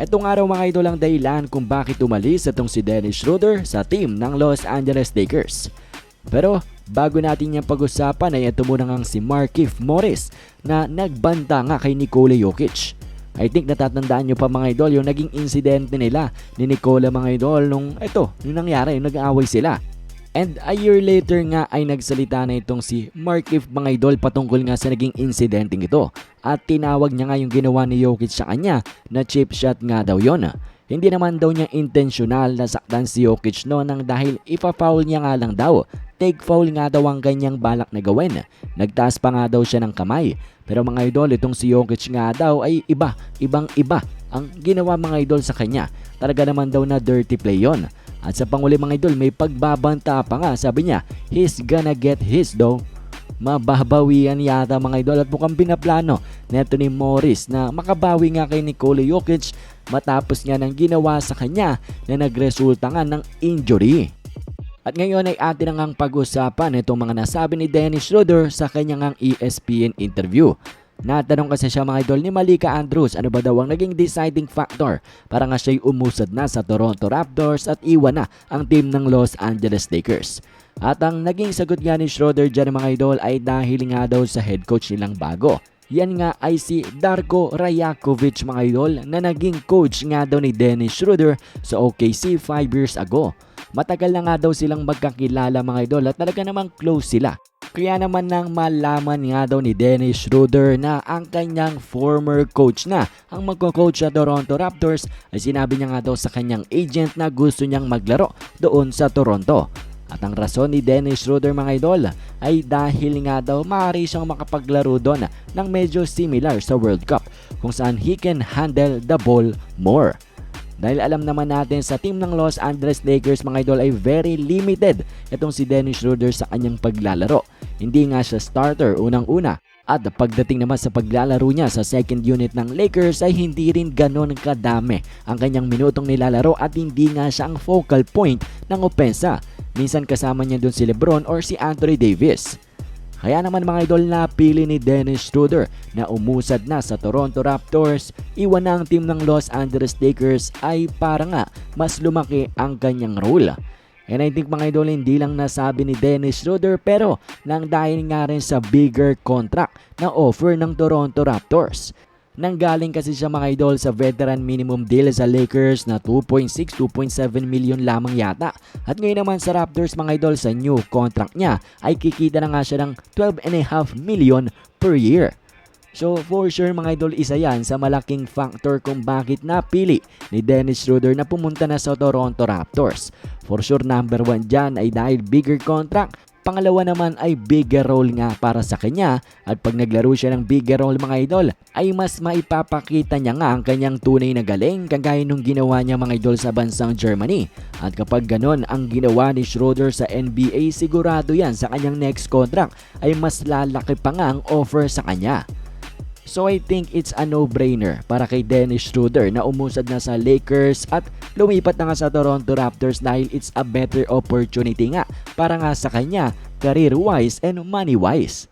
Etong araw mga idol ang dahilan kung bakit umalis itong si Dennis Schroeder sa team ng Los Angeles Lakers. Pero bago natin yung pag-usapan ay ito muna nga si Markif Morris na nagbanta nga kay Nikola Jokic. I think natatandaan nyo pa mga idol yung naging insidente nila ni Nikola mga idol nung ito, nung nangyari, nag-aaway sila. And a year later nga ay nagsalita na itong si Markif mga idol patungkol nga sa naging insidenteng ito. At tinawag niya nga yung ginawa ni Jokic sa kanya na chip shot nga daw yon. Hindi naman daw niya intentional na saktan si Jokic no nang dahil ipa-foul niya nga lang daw. Take foul nga daw ang ganyang balak na gawin. Nagtaas pa nga daw siya ng kamay. Pero mga idol, itong si Jokic nga daw ay iba, ibang iba ang ginawa mga idol sa kanya. Talaga naman daw na dirty play yon. At sa panguli mga idol, may pagbabanta pa nga. Sabi niya, he's gonna get his though. Mababawian yata mga idol at mukhang binaplano neto ni Morris na makabawi nga kay Nikola Jokic matapos nga ng ginawa sa kanya na nagresulta nga ng injury. At ngayon ay atin na ngang pag-usapan itong mga nasabi ni Dennis Schroeder sa kanyang ESPN interview. Natanong kasi siya mga idol ni Malika Andrews ano ba daw ang naging deciding factor para nga siya'y umusad na sa Toronto Raptors at iwan na ang team ng Los Angeles Lakers. At ang naging sagot nga ni Schroeder dyan mga idol ay dahil nga daw sa head coach nilang bago. Yan nga ay si Darko Rajakovic mga idol na naging coach nga daw ni Dennis Schroeder sa OKC 5 years ago. Matagal na nga daw silang magkakilala mga idol at talaga namang close sila. Kaya naman nang malaman nga daw ni Dennis Schroeder na ang kanyang former coach na ang magko-coach sa Toronto Raptors ay sinabi niya nga daw sa kanyang agent na gusto niyang maglaro doon sa Toronto. At ang rason ni Dennis Schroeder mga idol ay dahil nga daw maaari siyang makapaglaro doon ng medyo similar sa World Cup kung saan he can handle the ball more. Dahil alam naman natin sa team ng Los Angeles Lakers mga idol ay very limited itong si Dennis Schroeder sa kanyang paglalaro. Hindi nga siya starter unang-una. At pagdating naman sa paglalaro niya sa second unit ng Lakers ay hindi rin ganon kadami ang kanyang minutong nilalaro at hindi nga siya ang focal point ng opensa. Minsan kasama niya doon si Lebron or si Anthony Davis. Kaya naman mga idol napili ni Dennis Schroeder na umusad na sa Toronto Raptors, iwan na ang team ng Los Angeles Lakers ay para nga mas lumaki ang kanyang role. And I think mga idol hindi lang nasabi ni Dennis Schroeder pero nang dahil nga rin sa bigger contract na offer ng Toronto Raptors. Nanggaling kasi siya mga idol sa veteran minimum deal sa Lakers na 2.6-2.7 million lamang yata. At ngayon naman sa Raptors mga idol sa new contract niya ay kikita na nga siya ng 12.5 million per year. So for sure mga idol isa yan sa malaking factor kung bakit napili ni Dennis Schroeder na pumunta na sa Toronto Raptors. For sure number one dyan ay dahil bigger contract Pangalawa naman ay bigger role nga para sa kanya at pag naglaro siya ng bigger role mga idol ay mas maipapakita niya nga ang kanyang tunay na galing kagaya nung ginawa niya mga idol sa bansang Germany. At kapag ganon ang ginawa ni Schroeder sa NBA sigurado yan sa kanyang next contract ay mas lalaki pa nga ang offer sa kanya. So I think it's a no-brainer para kay Dennis Schroeder na umusad na sa Lakers at lumipat na nga sa Toronto Raptors dahil it's a better opportunity nga para nga sa kanya career-wise and money-wise.